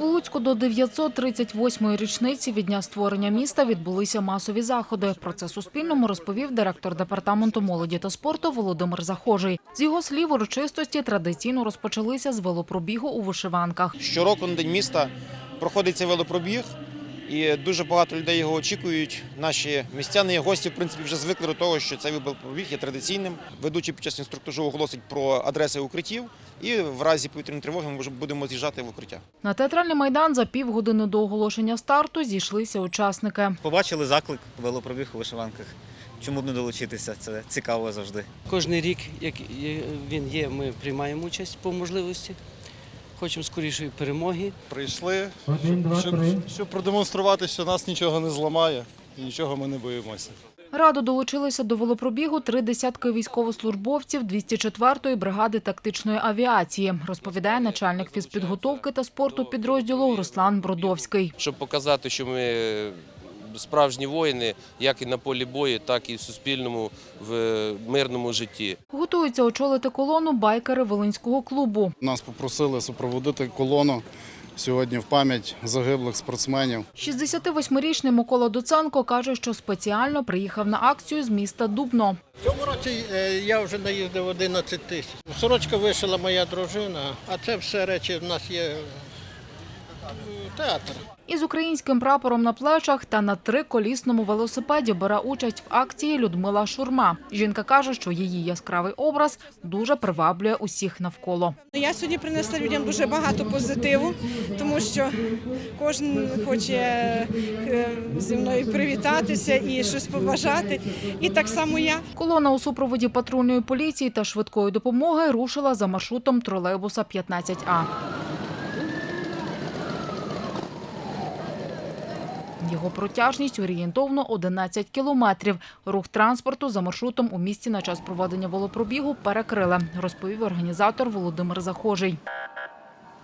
У Луцьку до 938-ї річниці від дня створення міста відбулися масові заходи. Про це Суспільному розповів директор департаменту молоді та спорту Володимир Захожий. З його слів, урочистості традиційно розпочалися з велопробігу у вишиванках. Щороку на день міста проходиться велопробіг, і дуже багато людей його очікують. Наші містяни і гості, в принципі, вже звикли до того, що цей велопробіг є традиційним. Ведучий під час інструктажу оголосить про адреси укриттів, і в разі повітряної тривоги ми вже будемо з'їжджати в укриття. На театральний майдан за півгодини до оголошення старту зійшлися учасники. Побачили заклик велопробіг у вишиванках. Чому б не долучитися? Це цікаво завжди. Кожний рік, як він є, ми приймаємо участь по можливості. Хочемо скорішої перемоги. Прийшли, щоб, щоб продемонструвати, що нас нічого не зламає і нічого ми не боїмося. Радо долучилися до велопробігу три десятки військовослужбовців 204-ї бригади тактичної авіації, розповідає начальник фізпідготовки та спорту підрозділу Руслан Бродовський. щоб показати, що ми справжні воїни, як і на полі бою, так і в суспільному в мирному житті. Готуються очолити колону байкери Волинського клубу. Нас попросили супроводити колону сьогодні в пам'ять загиблих спортсменів. 68-річний Микола Доценко каже, що спеціально приїхав на акцію з міста Дубно. В цьому році е, я вже наїздив 11 тисяч. Сорочка вишила моя дружина, а це все речі в нас є е, театр. Із українським прапором на плечах та на триколісному велосипеді бере участь в акції Людмила Шурма. Жінка каже, що її яскравий образ дуже приваблює усіх навколо. Ну, Я сьогодні принесла людям дуже багато позитиву, тому що кожен хоче е, зі мною привітатися і щось побажати. І так само я. Колона у супроводі патрульної поліції та швидкої допомоги рушила за маршрутом тролейбуса 15А. Його протяжність орієнтовно 11 кілометрів. Рух транспорту за маршрутом у місті на час проведення велопробігу перекрили, розповів організатор Володимир Захожий.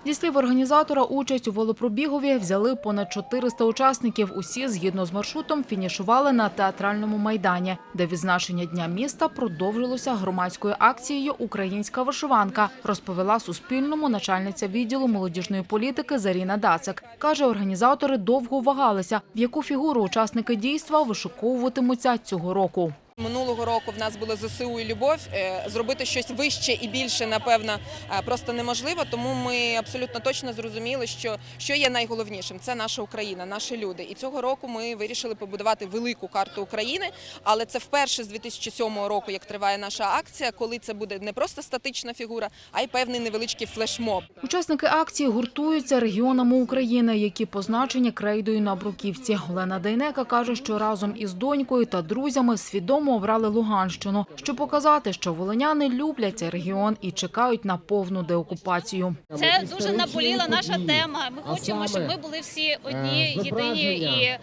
Зі слів організатора, участь у велопробігові взяли понад 400 учасників. Усі, згідно з маршрутом, фінішували на театральному майдані, де відзначення Дня міста продовжилося громадською акцією Українська вишиванка, розповіла Суспільному начальниця відділу молодіжної політики Заріна Дацик. Каже, організатори довго вагалися, в яку фігуру учасники дійства вишуковуватимуться цього року. Минулого року в нас було ЗСУ і любов. Е, Зробити щось вище і більше, напевно, е, просто неможливо. Тому ми абсолютно точно зрозуміли, що, що є найголовнішим це наша Україна, наші люди. І цього року ми вирішили побудувати велику карту України. Але це вперше з 2007 року, як триває наша акція, коли це буде не просто статична фігура, а й певний невеличкий флешмоб. Учасники акції гуртуються регіонами України, які позначені крейдою на Бруківці. Олена Дейнека каже, що разом із донькою та друзями свідомо обрали Луганщину, щоб показати, що волиняни люблять цей регіон і чекають на повну деокупацію. Це дуже наболіла наша тема. Ми хочемо, щоб ми були всі одні, єдині і е,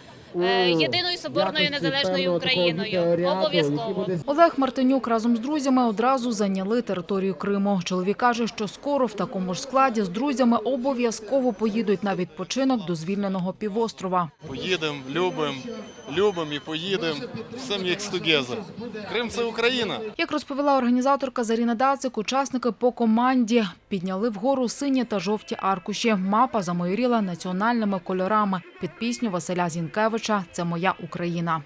єдиною соборною незалежною Україною. Обов'язково. Олег Мартинюк разом з друзями одразу зайняли територію Криму. Чоловік каже, що скоро в такому ж складі з друзями обов'язково поїдуть на відпочинок до звільненого півострова. Поїдемо, любимо, любимо і поїдемо. Все мікс together. Крим це Україна. Як розповіла організаторка Заріна Дацик, учасники по команді підняли вгору сині та жовті аркуші. Мапа замайоріла національними кольорами. Під пісню Василя Зінкевича «Це моя Україна».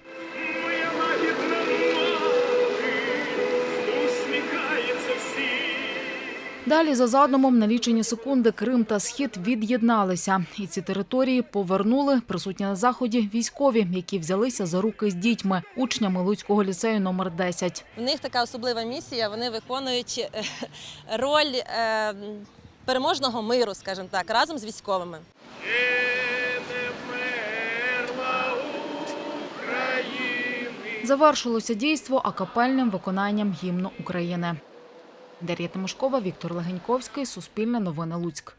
Далі за задумом на лічені секунди Крим та Схід від'єдналися. І ці території повернули присутні на заході військові, які взялися за руки з дітьми, учнями Луцького ліцею номер 10. В них така особлива місія. Вони виконують е, роль е, переможного миру, скажімо так, разом з військовими. Завершилося дійство акапельним виконанням гімну України. Дар'я Тимошкова, Віктор Легеньковський, Суспільне новини Луцьк.